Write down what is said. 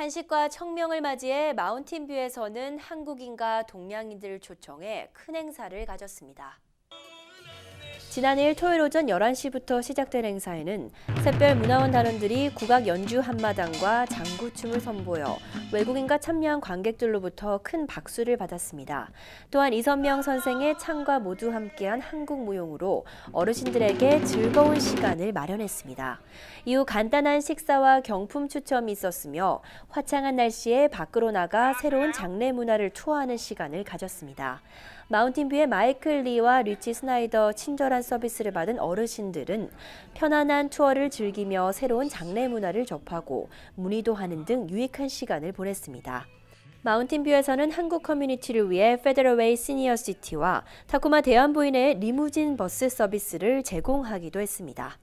한식과 청명을 맞이해 마운틴뷰에서는 한국인과 동양인들을 초청해 큰 행사를 가졌습니다. 지난일 토요일 오전 11시부터 시작된 행사에는 샛별 문화원 단원들이 국악 연주 한마당과 장구춤을 선보여 외국인과 참여한 관객들로부터 큰 박수를 받았습니다. 또한 이선명 선생의 창과 모두 함께한 한국 무용으로 어르신들에게 즐거운 시간을 마련했습니다. 이후 간단한 식사와 경품 추첨이 있었으며 화창한 날씨에 밖으로 나가 새로운 장례 문화를 투어하는 시간을 가졌습니다. 마운틴뷰의 마이클 리와 리치 스나이더 친절한 서비스를 받은 어르신들은 편안한 투어를 즐기며 새로운 장례 문화를 접하고 문의도 하는 등 유익한 시간을 보냈습니다. 마운틴뷰에서는 한국 커뮤니티를 위해 페더럴웨이 시니어 시티와 타쿠마 대한부인의 리무진 버스 서비스를 제공하기도 했습니다.